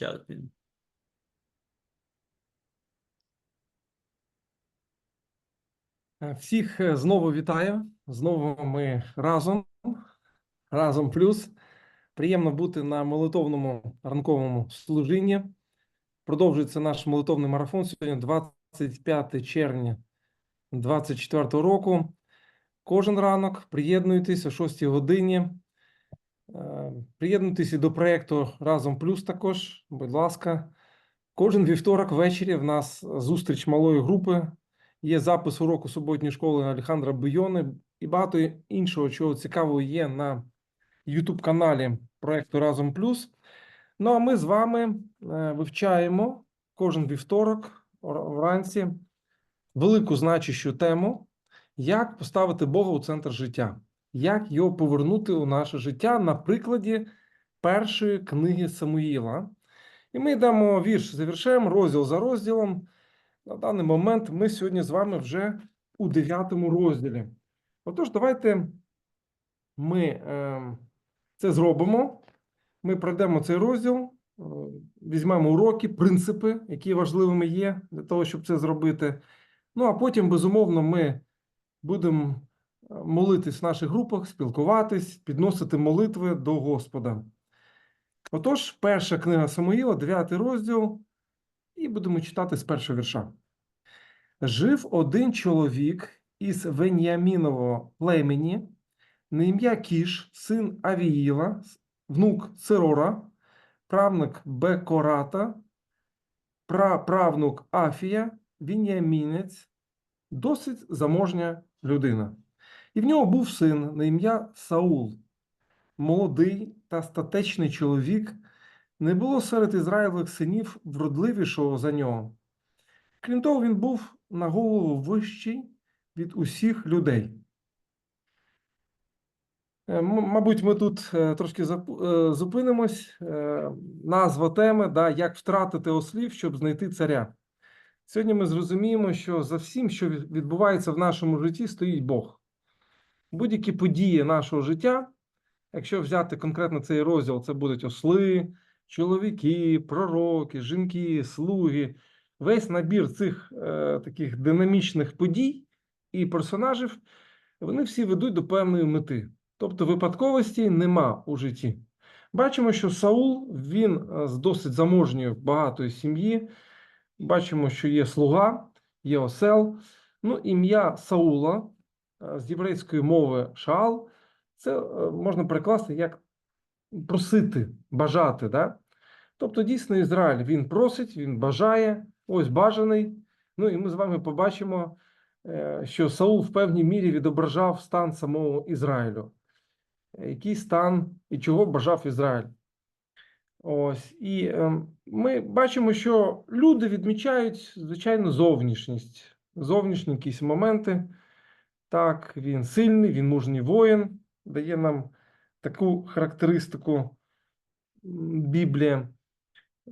Дякую. Е, Всіх е, знову вітаю. Знову ми разом. Разом плюс. Приємно бути на молитовному ранковому служінні. Продовжується наш молитовний марафон. Сьогодні 25 червня 2024 року. Кожен ранок приєднуйтесь о 6 годині. Е, Приєднуйтесь до проєкту Разом Плюс також, будь ласка. Кожен вівторок ввечері в нас зустріч малої групи. Є запис уроку суботньої школи Алехандра Бийони і багато іншого, чого цікавого є на YouTube-каналі проекту Разом Плюс. Ну а ми з вами е, вивчаємо кожен вівторок вранці велику значущу тему, як поставити Бога у центр життя, як його повернути у наше життя на прикладі першої книги Самуїла. І ми йдемо вірш за віршем, розділ за розділом. На даний момент ми сьогодні з вами вже у дев'ятому розділі. Отож, давайте ми е, це зробимо. Ми пройдемо цей розділ, е, візьмемо уроки, принципи, які важливими є для того, щоб це зробити. Ну а потім, безумовно, ми будемо молитись в наших групах, спілкуватись, підносити молитви до Господа. Отож, перша книга Самуїла, дев'ятий розділ, і будемо читати з першого вірша. Жив один чоловік із Веніамінового племені, на ім'я Кіш, син Авіїла, внук Церора, правник Бекората, праправнук Афія, Веніамінець, досить заможня людина. І в нього був син на ім'я Саул, молодий та статечний чоловік, не було серед Ізраїлевих синів вродливішого за нього. Крім того, він був на голову вищий від усіх людей. Е, Мабуть, ми тут е, трошки е, зупинимось. Назва теми, да, як втратити ослів, щоб знайти царя. Сьогодні ми зрозуміємо, що за всім, що відбувається в нашому житті, стоїть Бог. Будь-які події нашого життя, якщо взяти конкретно цей розділ, це будуть осли, чоловіки, пророки, жінки, слуги. Весь набір цих е, таких динамічних подій і персонажів, вони всі ведуть до певної мети. Тобто випадковості нема у житті. Бачимо, що Саул він е, з досить заможньої багатої сім'ї. Бачимо, що є слуга, є осел. Ну, ім'я Саула з єврейської мови Шаал, це е, можна перекласти як просити, бажати. Да? Тобто, дійсно, Ізраїль він просить, він бажає, ось бажаний. Ну і ми з вами побачимо, е, що Саул в певній мірі відображав стан самого Ізраїлю. Е, Який стан і чого бажав Ізраїль. Ось. І е, ми бачимо, що люди відмічають, звичайно, зовнішність, зовнішні якісь моменти. Так, він сильний, він мужній воїн, дає нам таку характеристику Біблія.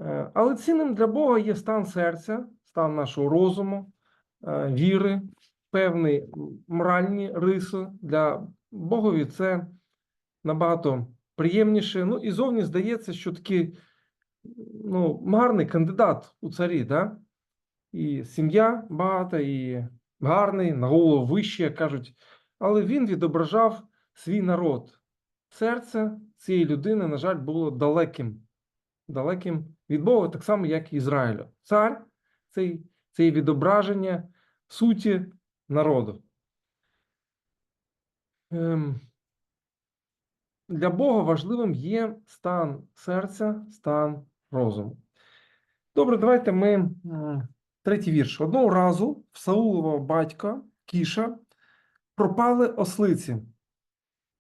Е, Але цінним для Бога є стан серця, стан нашого розуму, е, віри, певні моральні риси. Для Богові це набагато приємніше. Ну і зовні здається, що такий ну, гарний кандидат у царі, да? і сім'я багата, і гарний, на голову вище, як кажуть. Але він відображав свій народ. Серце цієї людини, на жаль, було далеким далеким від Бога, так само, як і Ізраїлю. Цар це, це відображення суті народу. Ем, для Бога важливим є стан серця, стан розуму. Добре, давайте ми третій вірш. Одного разу в Саулового батька Кіша пропали ослиці.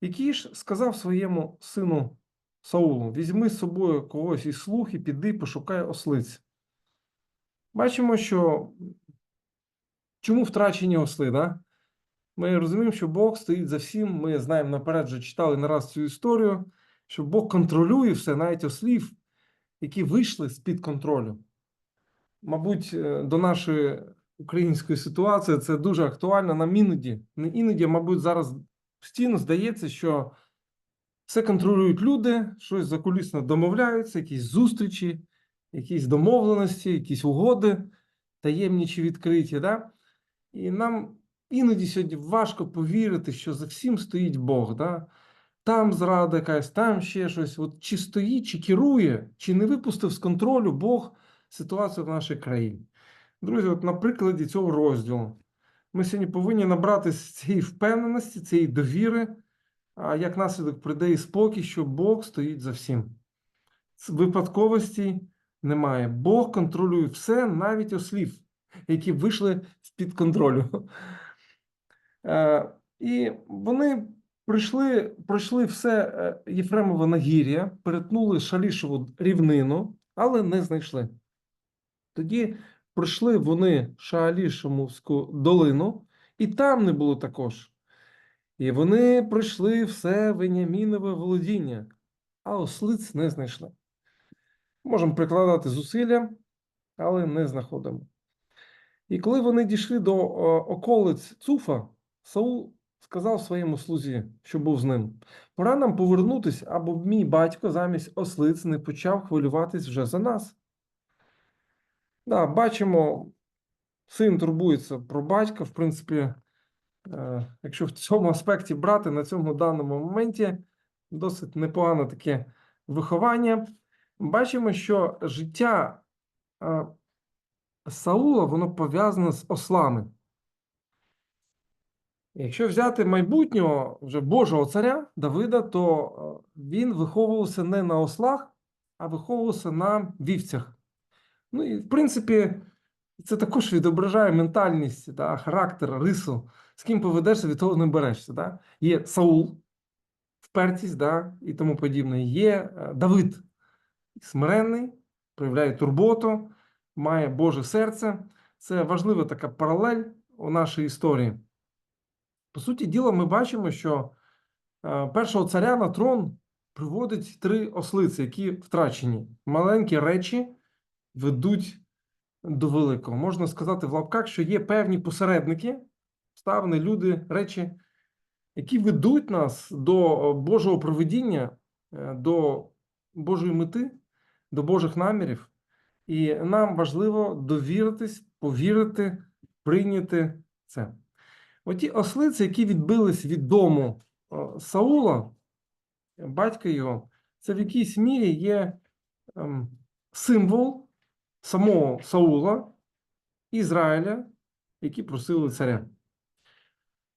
І Кіш сказав своєму сину Саулу: візьми з собою когось із слуг і піди пошукай ослиць. Бачимо, що чому втрачені осли, да? Ми розуміємо, що Бог стоїть за всім. Ми знаємо наперед, вже читали не раз цю історію, що Бог контролює все, навіть ослів, які вийшли з-під контролю. Мабуть, е, до нашої української ситуації це дуже актуально нам іноді. Не іноді, мабуть, зараз постійно здається, що все контролюють люди, щось закулісно домовляються, якісь зустрічі, якісь домовленості, якісь угоди, таємні чи відкриті. Да? І нам іноді сьогодні важко повірити, що за всім стоїть Бог. Да? Там зрада якась, там ще щось. От чи стоїть, чи керує, чи не випустив з контролю Бог ситуацію в нашій країні. Друзі, от на прикладі цього розділу ми сьогодні повинні набратися цієї впевненості, цієї довіри, а як наслідок прийде і спокій, що Бог стоїть за всім. Випадковості немає. Бог контролює все, навіть ослів, які вийшли з-під контролю. Е, І вони прийшли, пройшли все е, Єфремове нагір'я, перетнули Шалішеву рівнину, але не знайшли. Тоді пройшли вони Шаалішемовську долину, і там не було також. І вони пройшли все Веніамінове володіння, а ослиць не знайшли. Можемо прикладати зусилля, але не знаходимо. І коли вони дійшли до околиць Цуфа, Саул сказав своєму слузі, що був з ним: пора нам повернутися, або мій батько замість ослиць не почав хвилюватись вже за нас. Да, бачимо, син турбується про батька. В принципі, е, якщо в цьому аспекті брати на цьому даному моменті досить непогане таке виховання. Бачимо, що життя е, Саула воно пов'язане з ослами. Якщо взяти майбутнього вже Божого царя Давида, то е, він виховувався не на ослах, а виховувався на вівцях. Ну і в принципі, це також відображає ментальність, да, характер, рису, з ким поведешся, від того не берешся. Да? Є Саул, впертість да, і тому подібне. Є е, Давид, смиренний, проявляє турботу, має Боже серце. Це важлива така паралель у нашій історії. По суті діла, ми бачимо, що е, першого царя на трон приводить три ослиці, які втрачені. Маленькі речі ведуть до великого. Можна сказати в лапках, що є певні посередники, ставни, люди, речі, які ведуть нас до Божого проведіння, е, до Божої мети, до Божих намірів. І нам важливо довіритись, повірити, прийняти це. Оті ослиці, які відбились від дому е, Саула, батька його, це в якійсь мірі є ем, символ самого Саула, Ізраїля, які просили царя.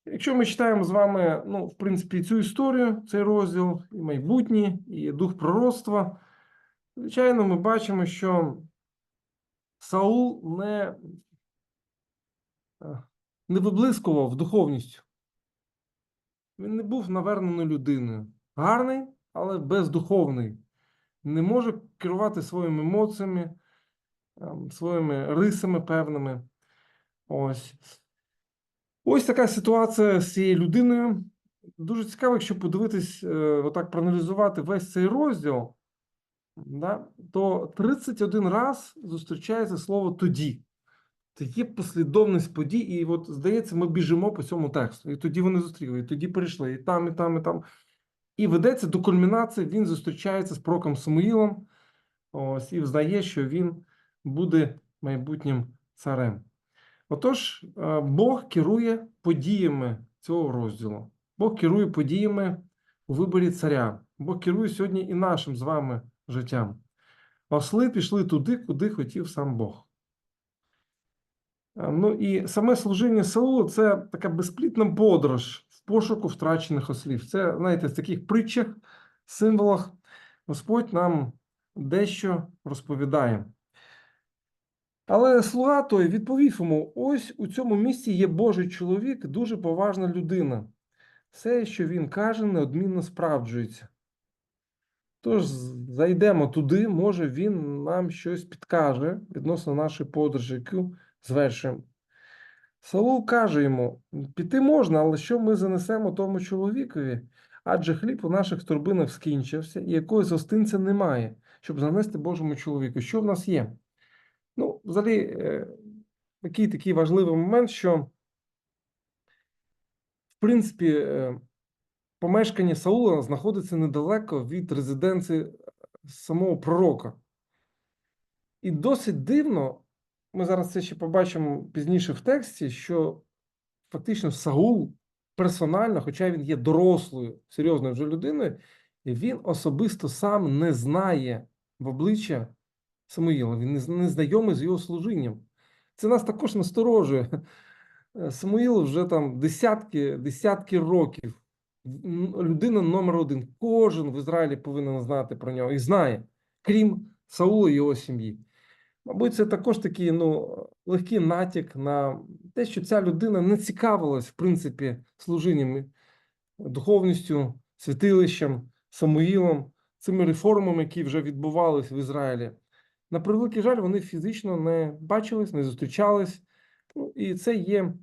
Якщо ми читаємо з вами, ну, в принципі, цю історію, цей розділ, і майбутнє, і дух пророцтва, звичайно, ми бачимо, що Саул не, е, не виблискував духовністю. Він не був наверненою людиною. Гарний, але бездуховний. Не може керувати своїми емоціями, ем, своїми рисами певними. Ось. Ось така ситуація з цією людиною. Дуже цікаво, якщо подивитись, е, отак проаналізувати весь цей розділ, да, то 31 раз зустрічається слово тоді. Це є послідовність подій, і от, здається, ми біжимо по цьому тексту. І тоді вони зустріли, і тоді перейшли, і там, і там, і там. І ведеться до кульмінації, він зустрічається з проком Самуїлом, ось, і взнає, що він буде майбутнім царем. Отож, е, Бог керує подіями цього розділу. Бог керує подіями у виборі царя. Бог керує сьогодні і нашим з вами життям. Осли пішли туди, куди хотів сам Бог. Е, ну і саме служіння Саулу це така безплітна подорож в пошуку втрачених ослів. Це, знаєте, в таких притчах, символах Господь нам дещо розповідає. Але слуга той відповів йому: ось у цьому місці є Божий чоловік, дуже поважна людина. Все, що він каже, неодмінно справджується. Тож зайдемо туди, може він нам щось підкаже відносно нашої подорожі, яку звершуємо. Саул каже йому: піти можна, але що ми занесемо тому чоловікові? Адже хліб у наших турбинах скінчився, і якогось гостинця немає, щоб занести Божому чоловіку. Що в нас є? Взагалі, е, такий такий важливий момент, що, в принципі, е, помешкання Саула знаходиться недалеко від резиденції самого пророка. І досить дивно, ми зараз це ще побачимо пізніше в тексті, що фактично Саул персонально, хоча він є дорослою, серйозною вже людиною, він особисто сам не знає в обличчя Самуїла, він не знайомий з його служінням. Це нас також насторожує. Е, Самуїл вже там десятки, десятки років. Людина номер один. Кожен в Ізраїлі повинен знати про нього і знає, крім Саула і його сім'ї. Мабуть, це також такий ну, легкий натяк на те, що ця людина не цікавилась, в принципі, служінням, духовністю, святилищем, Самуїлом, цими реформами, які вже відбувались в Ізраїлі. На превеликий жаль, вони фізично не бачились, не зустрічались. Ну, і це є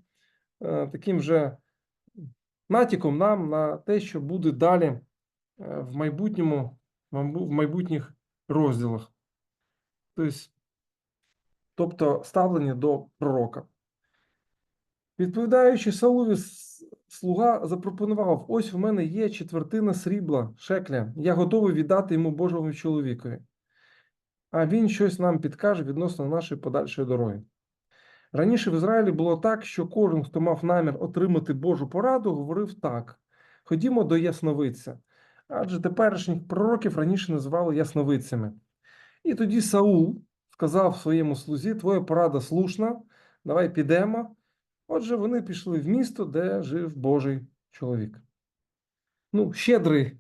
е, таким вже натяком нам на те, що буде далі е, в майбутньому, в майбутніх розділах. Тобто, тобто ставлення до пророка. Відповідаючи Саулові, слуга запропонував: ось в мене є четвертина срібла, шекля. Я готовий віддати йому Божому чоловікові. А він щось нам підкаже відносно нашої подальшої дороги. Раніше в Ізраїлі було так, що кожен, хто мав намір отримати Божу пораду, говорив так: ходімо до ясновидця. Адже теперішніх пророків раніше називали ясновидцями. І тоді Саул сказав своєму слузі: Твоя порада слушна, давай підемо. Отже, вони пішли в місто, де жив Божий чоловік. Ну, щедрий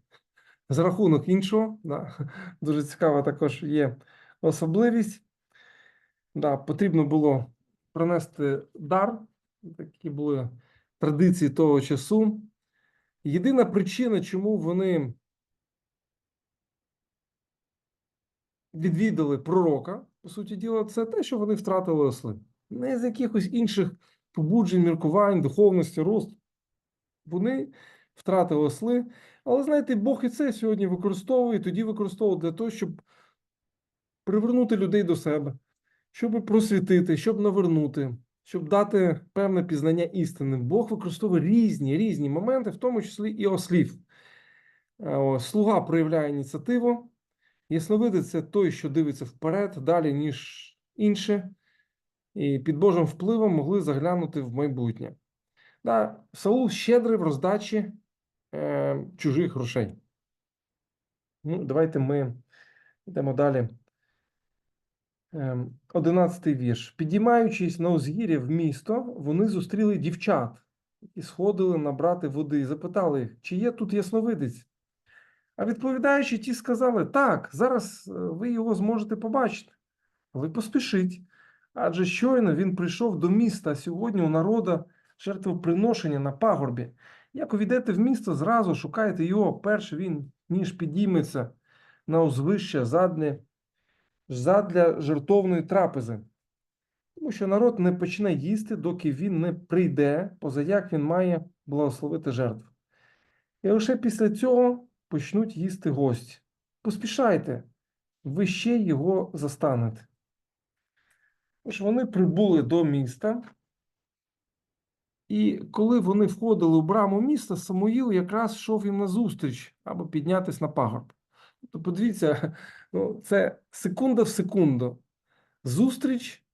за рахунок іншого. Да. Дуже цікава також є особливість. Да, потрібно було принести дар, такі були традиції того часу. Єдина причина, чому вони відвідали пророка, по суті діла, це те, що вони втратили осли. Не з якихось інших побуджень, міркувань, духовності, росту. Вони втратили осли. Але знаєте, Бог і це сьогодні використовує, і тоді використовує для того, щоб привернути людей до себе, щоб просвітити, щоб навернути, щоб дати певне пізнання істини. Бог використовує різні різні моменти, в тому числі і ослів. Е, Слуга проявляє ініціативу. Ясновидець це той, що дивиться вперед, далі, ніж інші, і під Божим впливом могли заглянути в майбутнє. Да, Саул щедрий в роздачі е, чужих грошей. Ну, давайте ми йдемо далі. Ем, Одинадцятий вірш. Підіймаючись на узгір'я в місто, вони зустріли дівчат і сходили набрати води і запитали їх, чи є тут ясновидець. А відповідаючи, ті сказали: так, зараз е, ви його зможете побачити. Але поспішіть. Адже щойно він прийшов до міста сьогодні у народа жертвоприношення на пагорбі. Як увійдете в місто, зразу шукайте його, перш він, ніж підійметься на узвище задне, задля жертовної трапези. Тому що народ не почне їсти, доки він не прийде, позаяк він має благословити жертву. І лише після цього почнуть їсти гості. Поспішайте, ви ще його застанете. Тож вони прибули до міста, і коли вони входили у браму міста, Самуїл якраз йшов їм назустріч, аби піднятися на пагорб. Тобто, подивіться, ну, це секунда в секунду. Зустріч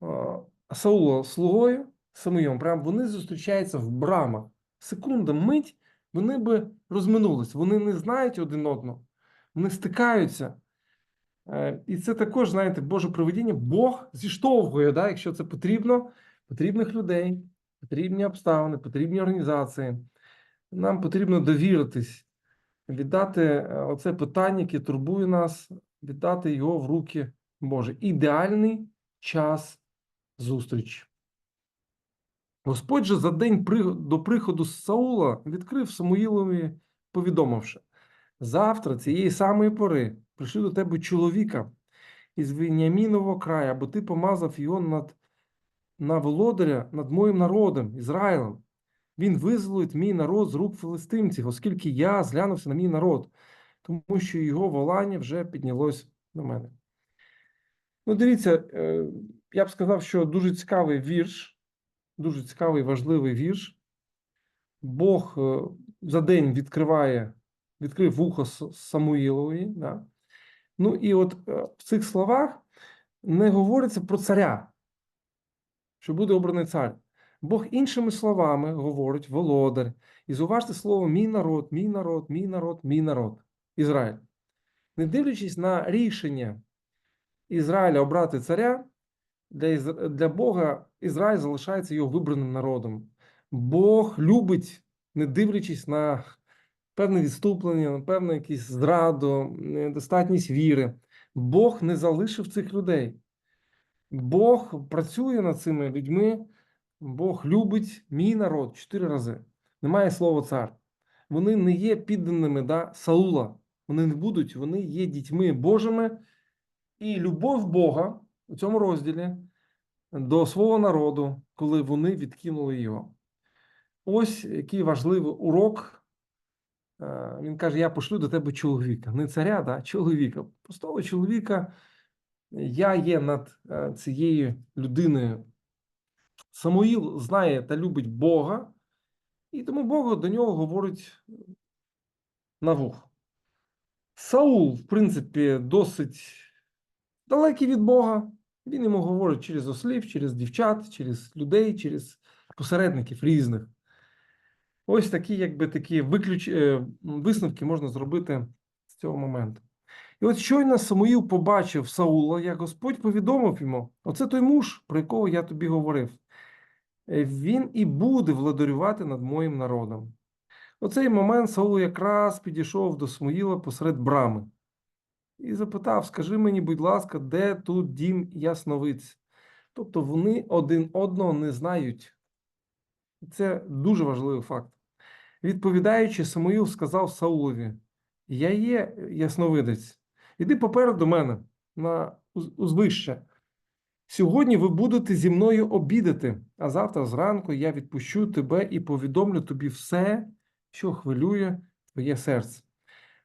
а, Саула слугою Самуїлом. Прям вони зустрічаються в брамах. Секунда, мить, вони би розминулись. Вони не знають один одного, вони стикаються. Е, І це також, знаєте, Боже проведіння. Бог зіштовхує, да, якщо це потрібно, потрібних людей, потрібні обставини, потрібні організації. Нам потрібно довіритись, віддати е, оце питання, яке турбує нас, віддати його в руки Божі. Ідеальний час зустрічі. Господь же за день до приходу Саула відкрив Самуїлові, повідомивши: завтра, цієї самої пори, прийшли до тебе чоловіка із Веніамінового краю, бо ти помазав його над, на володаря над моїм народом, Ізраїлем. Він визволить мій народ з рук филистимців, оскільки я зглянувся на мій народ, тому що його волання вже піднялось до мене. Ну, дивіться, е, я б сказав, що дуже цікавий вірш, дуже цікавий, важливий вірш. Бог е, за день відкриває, відкрив вухо С- Самуїлові. Да? Ну і от е, в цих словах не говориться про царя, що буде обраний цар. Бог іншими словами говорить володар. І зуважте слово мій народ, мій народ, мій народ, мій народ. Ізраїль. Не дивлячись на рішення Ізраїля обрати царя, для, Ізра- для Бога Ізраїль залишається його вибраним народом. Бог любить, не дивлячись на певне відступлення, на певну якусь зраду, недостатність віри. Бог не залишив цих людей. Бог працює над цими людьми. Бог любить мій народ чотири рази. Немає слова цар. Вони не є підданими да, Саула. Вони не будуть, вони є дітьми Божими. І любов Бога у цьому розділі до свого народу, коли вони відкинули його. Ось який важливий урок. Е, Він каже: Я пошлю до тебе чоловіка. Не царя, да, чоловіка. Простого чоловіка. Я є над е, цією людиною. Самуїл знає та любить Бога, і тому Бог до нього говорить на вух. Саул, в принципі, досить далекий від Бога. Він йому говорить через ослів, через дівчат, через людей, через посередників різних. Ось такі, якби такі виключ... е, висновки можна зробити з цього моменту. І от щойно Самуїл побачив Саула, як Господь повідомив йому: оце той муж, про якого я тобі говорив. Е, Він і буде владарювати над моїм народом. У цей момент Саул якраз підійшов до Самуїла посеред брами і запитав: Скажи мені, будь ласка, де тут дім ясновиць? Тобто вони один одного не знають. Це дуже важливий факт. Відповідаючи, Самуїл сказав Саулові: Я є ясновидець. Іди попереду мене на узвище. Сьогодні ви будете зі мною обідати, а завтра зранку я відпущу тебе і повідомлю тобі все, що хвилює твоє серце.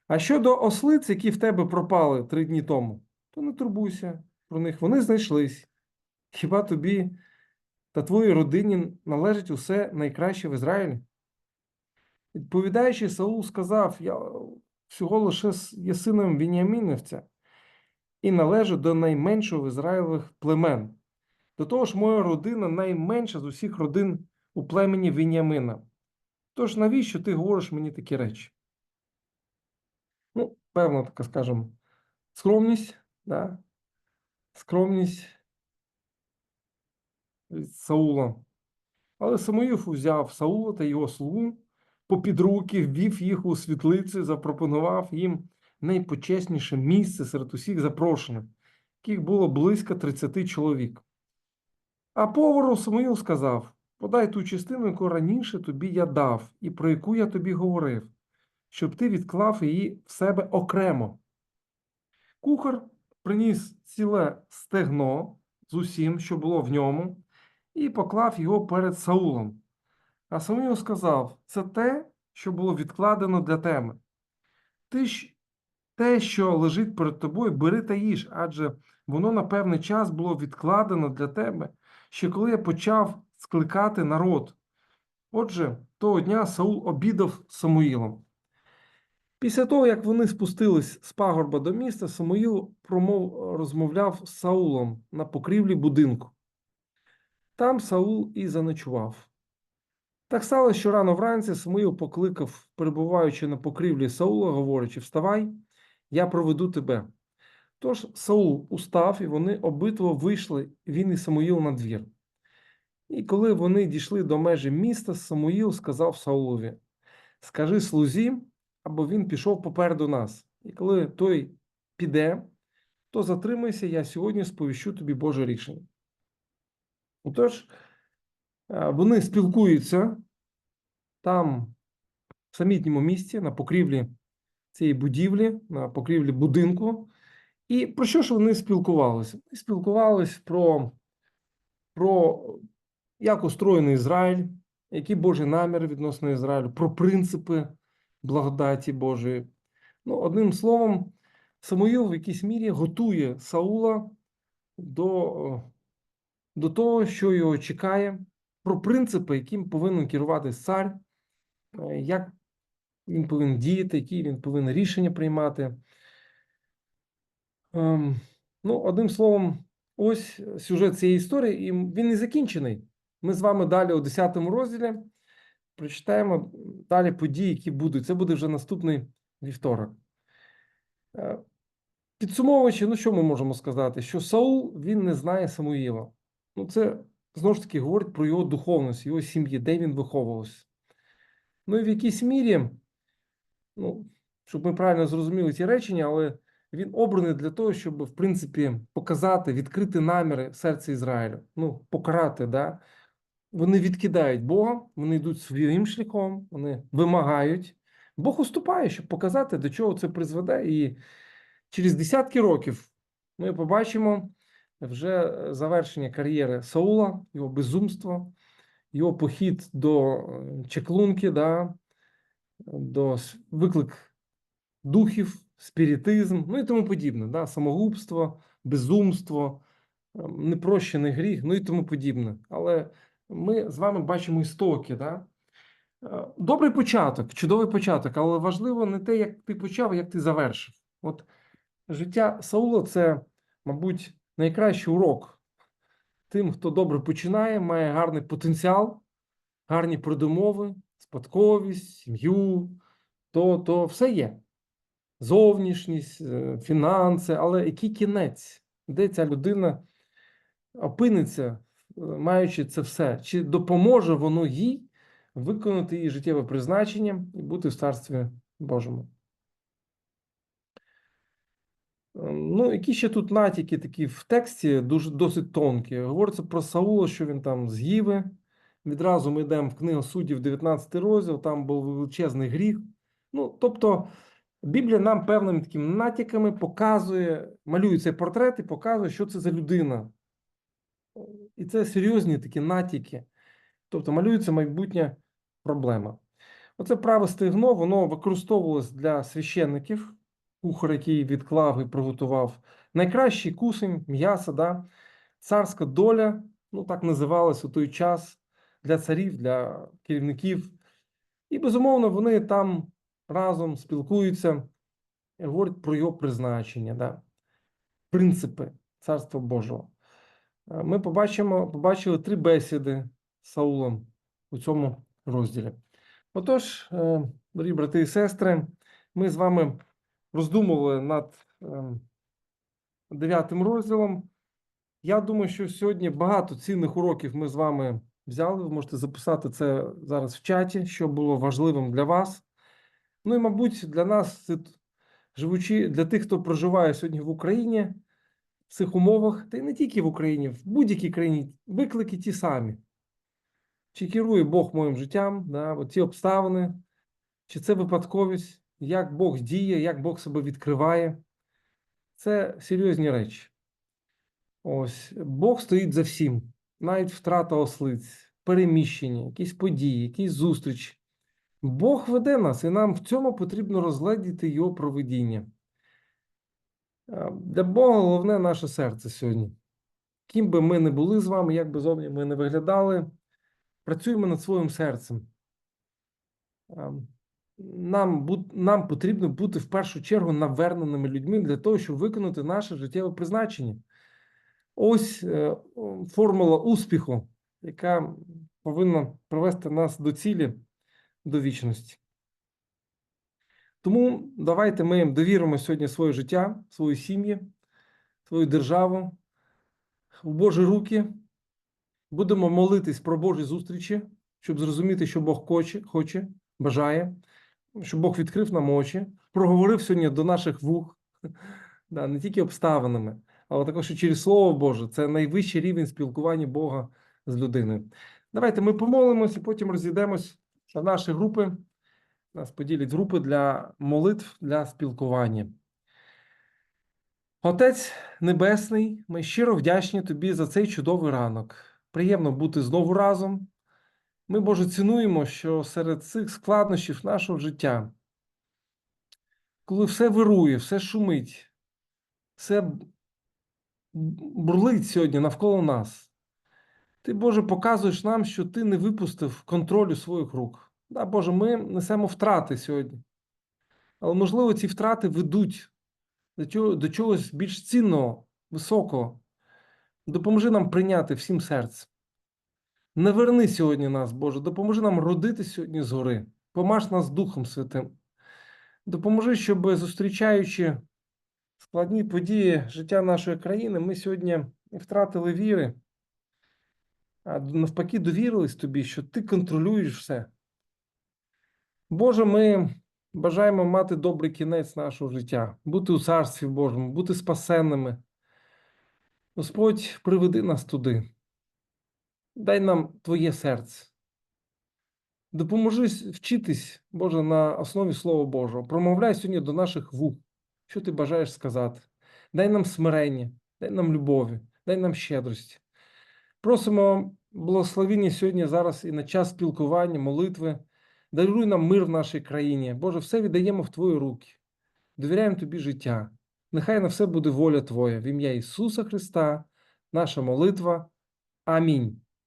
А щодо ослиць, які в тебе пропали три дні тому, то не турбуйся про них, вони знайшлись. Хіба тобі та твоїй родині належить усе найкраще в Ізраїлі? Відповідаючи, Саул сказав: Я всього лише є сином Вініамінівця і належу до найменшого в Ізраїлевих племен. До того ж, моя родина найменша з усіх родин у племені Вініамина. Тож навіщо ти говориш мені такі речі? Ну, певно, така, скажімо, скромність, да? скромність від Саула. Але Самуїв узяв Саула та його слугу попід руки, ввів їх у світлицю, запропонував їм найпочесніше місце серед усіх запрошених, яких було близько 30 чоловік. А повару Самуїл сказав: Подай ту частину, яку раніше тобі я дав, і про яку я тобі говорив, щоб ти відклав її в себе окремо. Кухар приніс ціле стегно з усім, що було в ньому, і поклав його перед Саулом. А Самуїл сказав: Це те, що було відкладено для тебе. Ти ж те, що лежить перед тобою, бери та їж, адже воно на певний час було відкладено для тебе, ще коли я почав скликати народ. Отже, того дня Саул обідав Самуїлом. Після того, як вони спустились з пагорба до міста, Самуїл промов розмовляв з Саулом на покрівлі будинку. Там Саул і заночував. Так сталося, що рано вранці Самуїл покликав, перебуваючи на покрівлі Саула, говорячи: Вставай, я проведу тебе. Тож Саул устав, і вони обидва вийшли, він і Самуїл на двір. І коли вони дійшли до межі міста, Самуїл сказав Саулові: Скажи слузі, або він пішов попереду нас. І коли той піде, то затримайся, я сьогодні сповіщу тобі Боже рішення. Отож, е, вони спілкуються там, в самітньому місці, на покрівлі цієї будівлі, на покрівлі будинку. І про що ж вони спілкувалися? Вони спілкувалися про, про як устроєний Ізраїль, які Божі наміри відносно Ізраїлю, про принципи благодаті Божої. Ну, одним словом, Самуїл в якійсь мірі готує Саула до, до того, що його чекає, про принципи, яким повинен керуватись цар, е, як він повинен діяти, які він повинен рішення приймати. Ем, ну, одним словом, Ось сюжет цієї історії, і він не закінчений. Ми з вами далі у 10 розділі прочитаємо далі події, які будуть. Це буде вже наступний вівторок. Е, Підсумовуючи, ну що ми можемо сказати? Що Саул він не знає Самуїла. Ну, це знову ж таки говорить про його духовність, його сім'ї, де він виховувався. Ну і в якійсь мірі, ну, щоб ми правильно зрозуміли ці речення, але він обраний для того, щоб, в принципі, показати, відкрити наміри серця Ізраїлю, ну, покарати, да? Вони відкидають Бога, вони йдуть своїм шляхом, вони вимагають. Бог уступає, щоб показати, до чого це призведе. І через десятки років ми побачимо вже завершення кар'єри Саула, його безумство, його похід до е, чеклунки, да, до виклик духів, спіритизм, ну і тому подібне, да, самогубство, безумство, ем, непрощений гріх, ну і тому подібне. Але ми з вами бачимо істоки. Да? Е, Добрий початок, чудовий початок, але важливо не те, як ти почав, а як ти завершив. От життя Саула це, мабуть, найкращий урок тим, хто добре починає, має гарний потенціал, гарні передумови, спадковість, сім'ю, то, то все є. Зовнішність, е, фінанси, але який кінець, де ця людина опиниться, е, маючи це все, чи допоможе воно їй виконати її життєве призначення і бути в царстві Божому? Ем, Ну, які ще тут натяки такі в тексті дуже досить тонкі. Говориться про Саула, що він там з Гіви. Відразу ми йдемо в книгу суддів, 19 розділ, там був величезний гріх. Ну, тобто, Біблія нам певними такими натяками показує, малює цей портрет і показує, що це за людина. І це серйозні такі натяки. Тобто малюється майбутня проблема. Оце праве стегно, воно використовувалось для священників, кухар, який відклав і приготував найкращий кусень, м'яса, да? царська доля, ну так називалась у той час для царів, для керівників. І, безумовно, вони там разом спілкуються і говорять про його призначення, да? принципи Царства Божого. Е, Ми побачимо, побачили три бесіди з Саулом у цьому розділі. Отож, е, дорогі брати і сестри, ми з вами роздумували над ем, дев'ятим розділом. Я думаю, що сьогодні багато цінних уроків ми з вами взяли. Ви можете записати це зараз в чаті, що було важливим для вас. Ну і, мабуть, для нас, живучи для тих, хто проживає сьогодні в Україні, в цих умовах, та й не тільки в Україні, в будь-якій країні виклики ті самі. Чи керує Бог моїм життям, да, ці обставини, чи це випадковість, як Бог діє, як Бог себе відкриває. Це серйозні речі. Ось Бог стоїть за всім, навіть втрата ослиць, переміщення, якісь події, якісь зустрічі. Бог веде нас, і нам в цьому потрібно розгледіти його проведіння. Е, Для Бога головне наше серце сьогодні. Ким би ми не були з вами, як би зовні ми не виглядали, працюємо над своїм серцем. Е, Нам, нам потрібно бути в першу чергу наверненими людьми для того, щоб виконати наше життєве призначення. Ось е, формула успіху, яка повинна привести нас до цілі, до вічності. Тому давайте ми довіримо сьогодні своє життя, свої сім'ї, свою державу в Божі руки. Будемо молитись про Божі зустрічі, щоб зрозуміти, що Бог хоче, хоче, бажає, щоб Бог відкрив нам очі, проговорив сьогодні до наших вух, не тільки обставинами, але також і через Слово Боже. Це найвищий рівень спілкування Бога з людиною. Давайте ми помолимось і потім розійдемось в наші групи. Нас поділять групи для молитв, для спілкування. Отець Небесний, ми щиро вдячні Тобі за цей чудовий ранок. Приємно бути знову разом. Ми, Боже, цінуємо, що серед цих складнощів нашого життя, коли все вирує, все шумить, все бурлить сьогодні навколо нас, ти, Боже, показуєш нам, що ти не випустив контролю своїх рук. Да, Боже, ми несемо втрати сьогодні. Але, можливо, ці втрати ведуть до, чого, до чогось більш цінного, високого. Допоможи нам прийняти всім серцем. Не верни сьогодні нас, Боже, допоможи нам родити сьогодні згори. Помаж нас Духом Святим. Допоможи, щоб зустрічаючи складні події життя нашої країни, ми сьогодні втратили віри, а навпаки довірились тобі, що ти контролюєш все. Боже, ми бажаємо мати добрий кінець нашого життя, бути у Царстві Божому, бути спасенними. Господь, приведи нас туди. Дай нам Твоє серце. Допоможи вчитись, Боже, на основі Слова Божого. Промовляй сьогодні до наших вух, що ти бажаєш сказати. Дай нам смирення, дай нам любові, дай нам щедрості. Просимо благословіння сьогодні зараз і на час спілкування, молитви. Даруй нам мир в нашій країні. Боже, все віддаємо в Твої руки. Довіряємо Тобі життя. Нехай на все буде воля Твоя. В ім'я Ісуса Христа, наша молитва. Амінь.